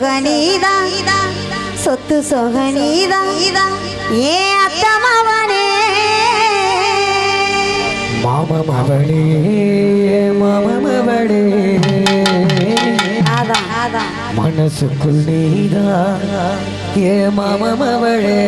சொகனீதா சொத்து சொகனீதா ஏ அத்தமவனே மாமம் அவளே மாமம் அவளே. மனசுக்குள் நீதா ஏ மாமம் அவளே.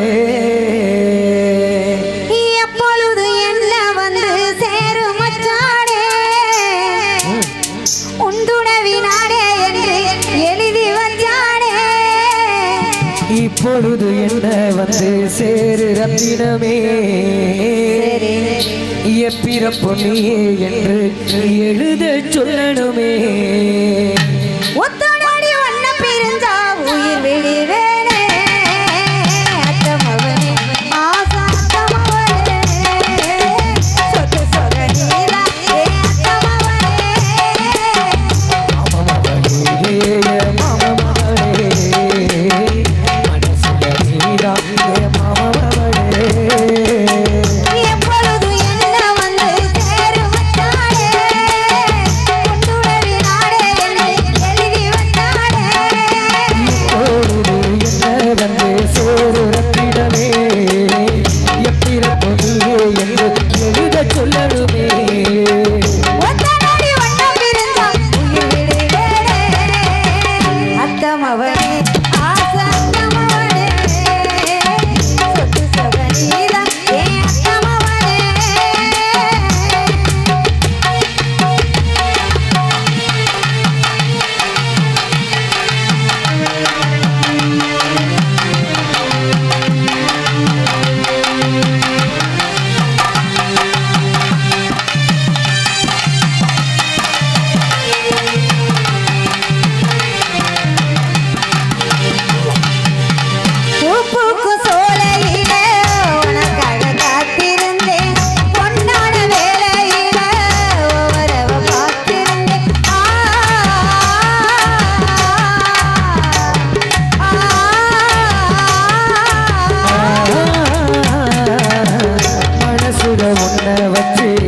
பொழுது என்ன வந்து சேரு ரத்தினமே? எப்பிறப்பு நீயே என்று எழுத சொல்லணுமே. ஒத்தோடி வண்ண பிரிஞ்சா உயிர் வெளியே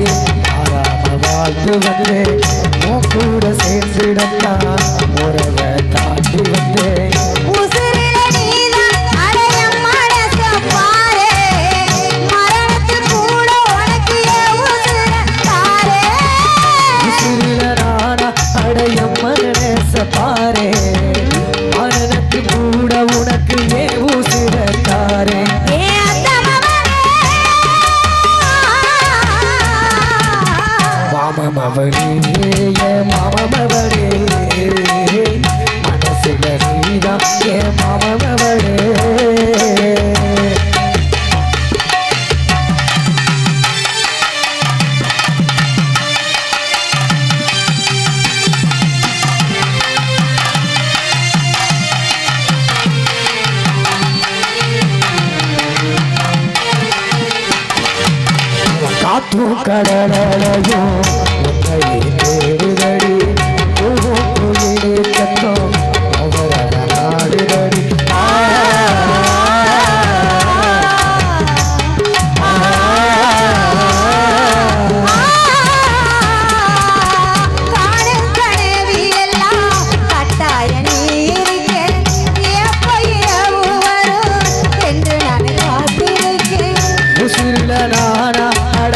हरा भगवान बदले பூக்கடலையும் உன்னை தேடுதடி பூப்பு இழுக்கத்தோம் அவரவ நாடுதடி நான்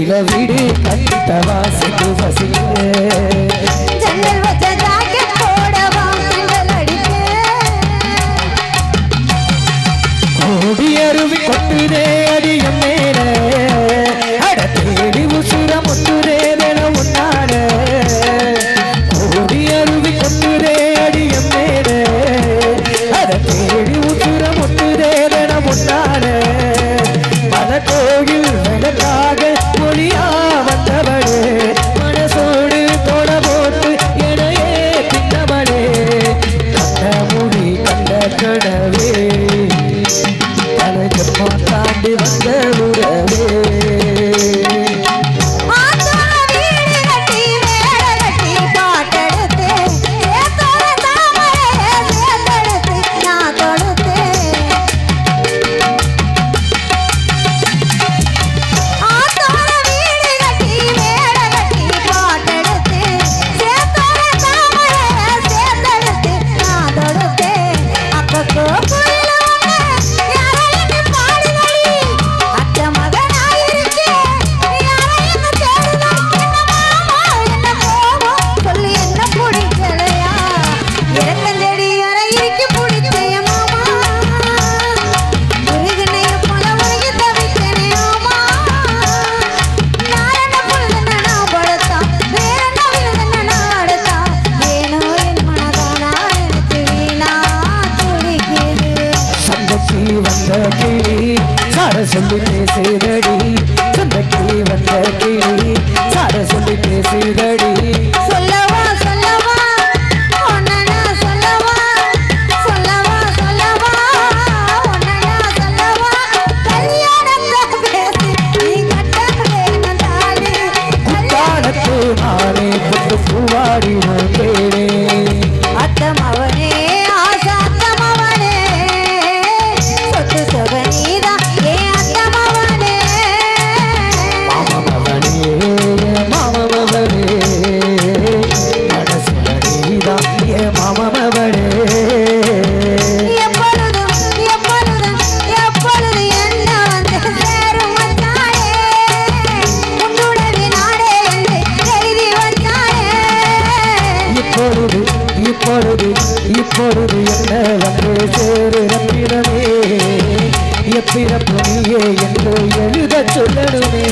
இள வீடு கட்ட வாசிக்கு வசிக்கு கோடி அருவி கொட்டுதே. பேசுதடி. சொந்த கிளி வந்த கிளி சார சொல்லி பேசுதடி. சொல்லவா சொல்லவா? சொல்லவா? இப்பொழுது இப்பொழுது என்ன வந்து சேரு ரப்பிடமே எப்பிறப்பு நீயே என்று எழுத சொல்லணுமே.